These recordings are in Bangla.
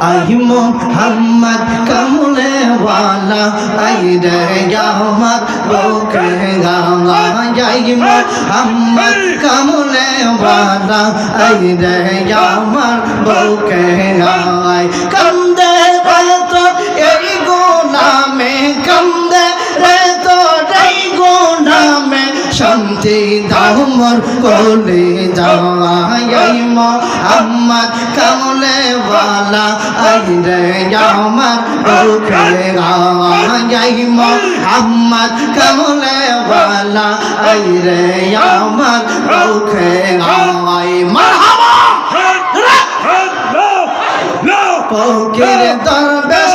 আই মোহাম্মদ কমলে ওয়ালা আই রে আমার বুকে গাওয়া, আই মোহাম্মদ কমলে ওয়ালা আই রে আমার বুকে গাওয়া শান্তি দাও মোর কোলে যাই মোহাম্মদ কমলে ওয়ালা আমার কমলে ওয়ালা আই রে আমার বুকে গাই মারহাবা দরবেশ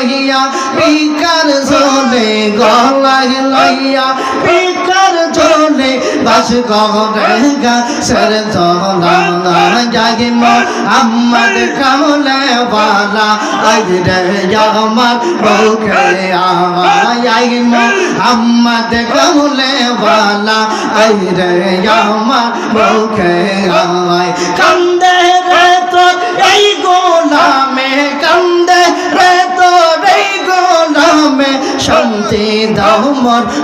লইয়া পিকার জলে গলায় লইয়া পিকার জলে বাস গরেগা সর জলানা যাগে মোহাম্মদ কামলে বালা আগরে আমার বউকে আয় মোহাম্মদ কামলে বালা আগরে আমার বউকে আয়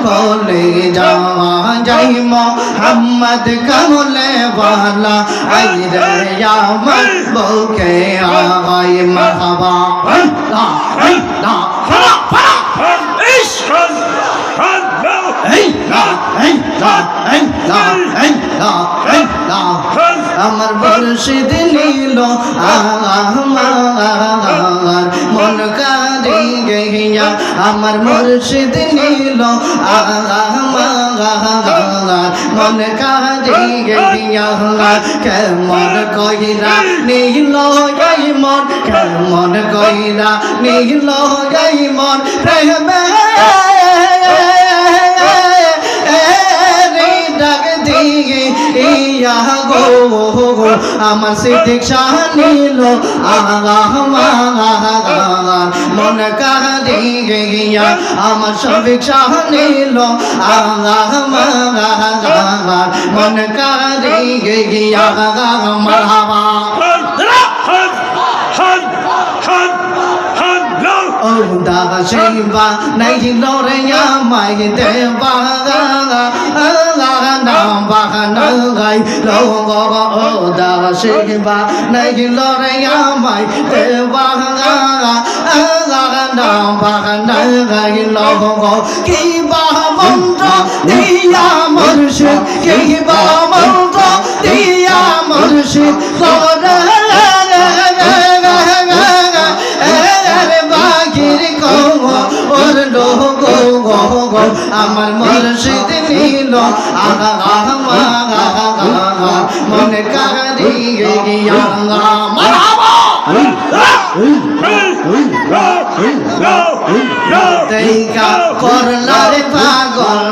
কোলে যাওয়া যাই মোহাম্মদ কমলে वाला আই রে আমার বুকে আই লা আমার বর্ষিদ নীল আমার মন কারি গইয়া আমার মুর্শিদ নীল মন গইয়া কেমন কইরা নীল গাই মন, কেমন কহিরা নীল গাই মন, প্রেমে আমার সিদ্দিক শাহ নীল মন কারি গিয়া আমার সবিক শাহ নীল মন কারি গিয়া মারহাবা। শিবা নাই লরে আমায় দেবা নাম বাহানা গাই লোগ ও দাদা শিবা নাই লরে আমায় দেবা নাম বাহানা গাই লোগ কি বাহ মন্ত্র দিয়া মর্শিদ কি বাহ মন্ত্র দিয়া মর্শিদ করে বাগির করলারে পাগল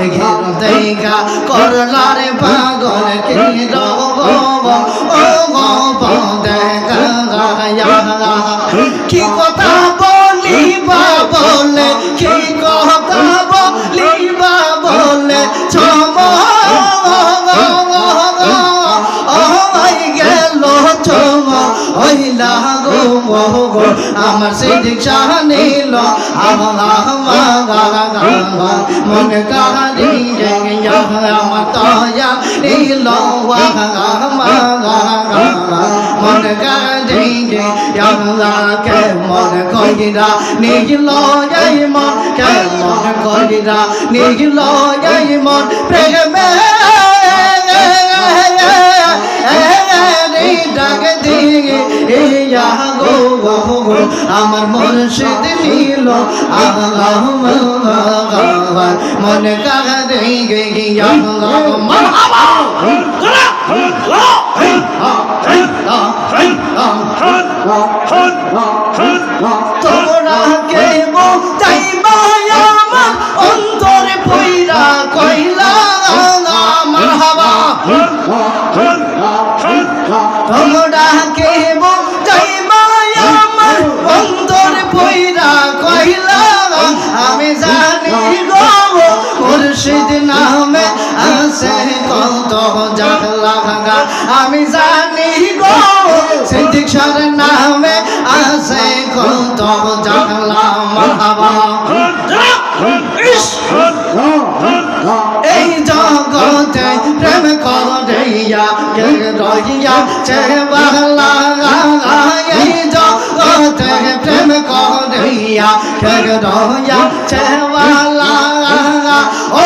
দেখা দেখা করলারে পাগল আমার সেই দীক্ষা নিল। মনে কারি আমার তয়া নিল। মন কারি কে মন কইরা নিল। যাই মন কে মন কইরা নিল। যাই মন প্রেমে। ডাক গো আমার মুর্শিদ নীল আল্লাহ মন মারহাবা আমি জানি গো সিদ্দিক সার নামে আছে কত জাগলা মারহাবা এই জগতে প্রেম করিয়া কে রহিয়া চে বালা এই জগতে প্রেম করিয়া কে রহিয়া চে বালা ও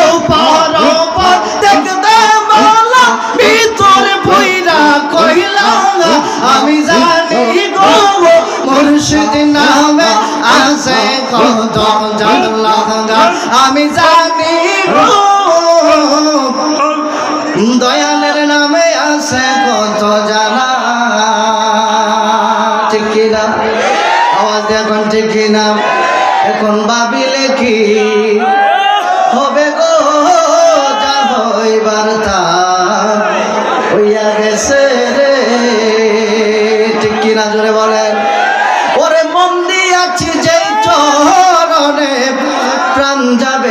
আমি জানি দয়ালের নামে আছে কত জানা। ঠিক কিনা আওয়াজ এখন ঠিক কিনা এখন ভাবিলে কি হবে গো? যা হইবার তা। হইয়া গেছে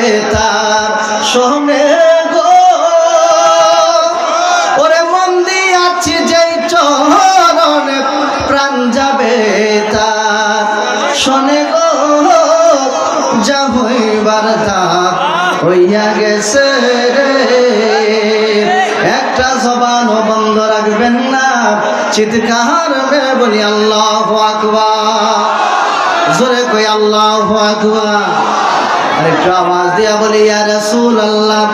যাবে তার গো। ওরে মন দিয়াছি যে চরণে প্রাণ যাবে তার শোনে গো। যা হইবার তা হইয়া গেছে একটা জবানও বন্ধ রাখবেন না। চিৎকার বলি, আল্লাহ আকবার। জোরে কই, আল্লাহ আকবার। আরেকটু আওয়াজ দিয়া বলি ইয়া রাসূলুল্লাহ।